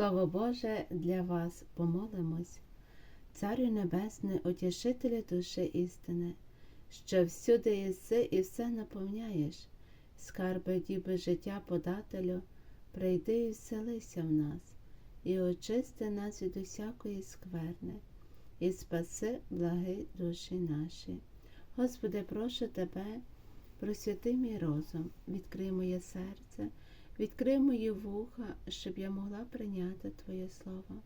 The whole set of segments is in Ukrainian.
Слово Боже для вас помолимось, Царю Небесний, утішителю душі істини, що всюди єси і все наповняєш, скарби діби життя подателю, прийди і вселися в нас, і очисти нас від усякої скверни, і спаси благи душі наші. Господи, прошу Тебе, просвяти мій розум, відкрий моє серце. Відкрий мої вуха, щоб я могла прийняти Твоє Слово.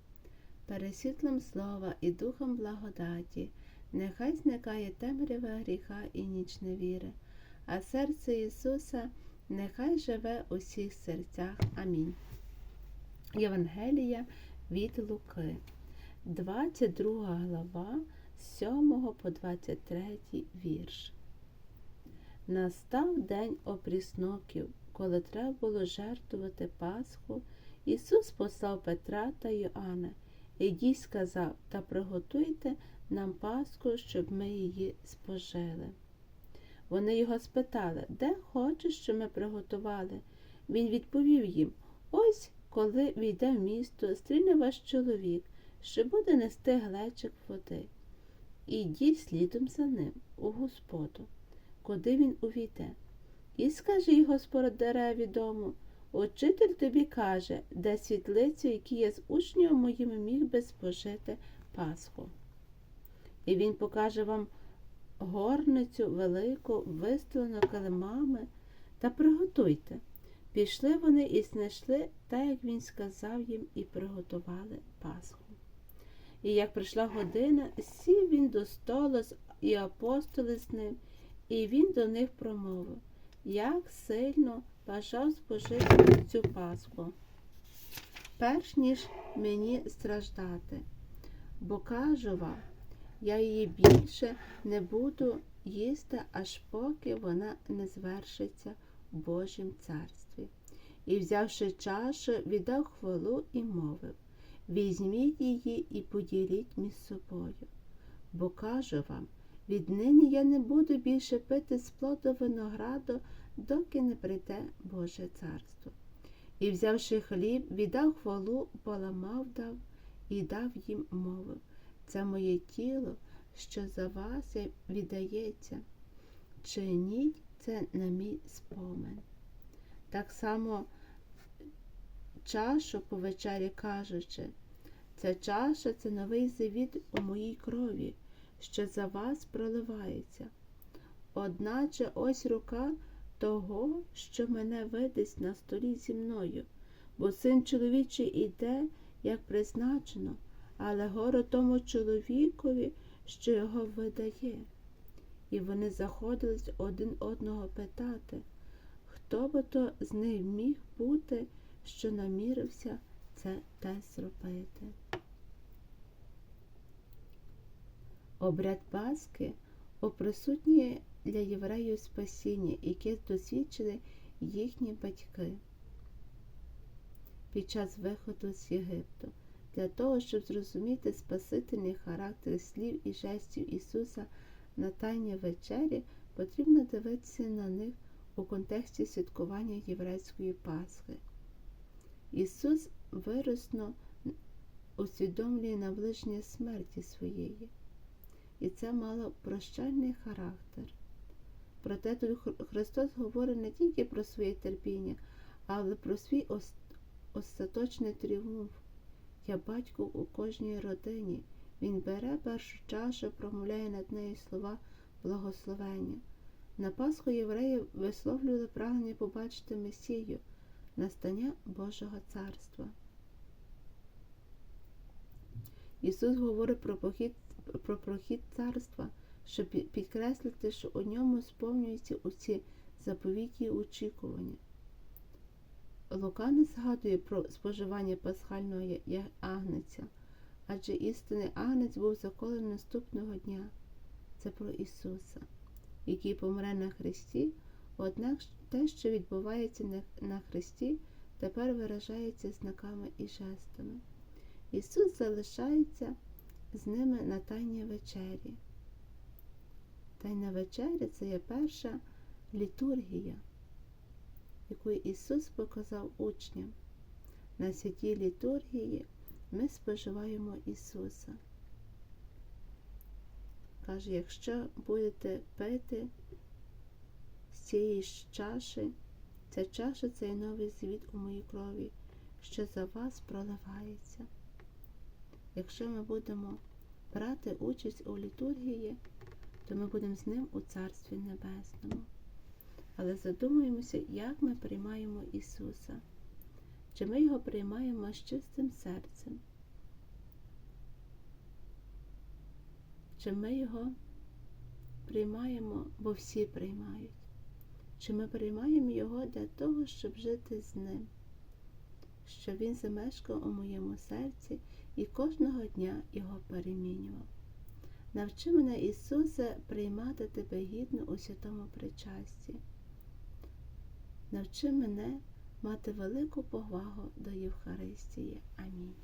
Пересвітлом слова і духом благодаті, нехай зникає темрява гріха і ніч невіри, а серце Ісуса нехай живе у всіх серцях. Амінь. Євангелія від Луки, 22 глава, 7 по 23 вірш. Настав день опрісноків коли треба було жертвувати Пасху, Ісус послав Петра та Йоанна. Ідіть сказав, та приготуйте нам Пасху, щоб ми її спожили. Вони його спитали, де хочеш, щоб ми приготували? Він відповів їм ось коли війде в місто, стріне ваш чоловік, що буде нести глечик води. Ідіть слідом за ним у Господу, куди він увійде. І скажи господареві дому, учитель тобі каже, де світлицю, який я з учнів моїми міг би спожити Пасху. І він покаже вам горницю велику, вистелену килимами, та приготуйте. Пішли вони і знайшли так, як він сказав їм, і приготували Пасху. І як прийшла година, сів він до столу і апостоли з ним, і він до них промовив як сильно бажав спожити цю Пасху, перш ніж мені страждати, бо кажу вам, я її більше не буду їсти, аж поки вона не звершиться в Божім царстві. І, взявши чашу, віддав хвалу і мовив Візьміть її і поділіть між собою, бо кажу вам, Віднині я не буду більше пити з плоду винограду, доки не прийде Боже царство. І, взявши хліб, віддав хвалу, поламав дав і дав їм мовив. Це моє тіло, що за вас віддається. Чиніть це на мій спомин. Так само чашу по вечері кажучи, ця чаша це новий завіт у моїй крові що за вас проливається. Одначе ось рука того, що мене видасть на столі зі мною, бо син чоловічий іде, як призначено, але горо тому чоловікові, що його видає. І вони заходились один одного питати, хто би то з них міг бути, що намірився це те зробити. Обряд Пасхи оприсутнює для євреїв спасіння, яке досвідчили їхні батьки під час виходу з Єгипту. Для того, щоб зрозуміти спасительний характер слів і жестів Ісуса на Тайній вечері, потрібно дивитися на них у контексті святкування єврейської Пасхи. Ісус виросно усвідомлює наближення смерті своєї і це мало прощальний характер. Проте тут Христос говорить не тільки про своє терпіння, але про свій остаточний тріумф. Я батько у кожній родині. Він бере першу чашу, промовляє над нею слова благословення. На Пасху євреї висловлювали прагнення побачити Месію, настання Божого царства. Ісус говорить про похід про прохід царства, щоб підкреслити, що у ньому сповнюються усі заповіті і очікування. Лука не згадує про споживання пасхального агнеця, адже істинний агнець був заколений наступного дня. Це про Ісуса, який помре на Христі, однак те, що відбувається на Христі, тепер виражається знаками і жестами. Ісус залишається з ними на Тайній вечері. Тайна вечеря це є перша літургія, яку Ісус показав учням. на святій літургії ми споживаємо Ісуса. Каже, якщо будете пити з цієї чаші, ця чаша це є новий звіт у моїй крові, що за вас проливається. Якщо ми будемо брати участь у літургії, то ми будемо з ним у Царстві Небесному. Але задумуємося, як ми приймаємо Ісуса. Чи ми його приймаємо з чистим серцем? Чи ми його приймаємо, бо всі приймають? Чи ми приймаємо його для того, щоб жити з ним? Щоб він замешкав у моєму серці і кожного дня його перемінював. Навчи мене, Ісусе, приймати Тебе гідно у святому причасті. Навчи мене мати велику повагу до Євхаристії. Амінь.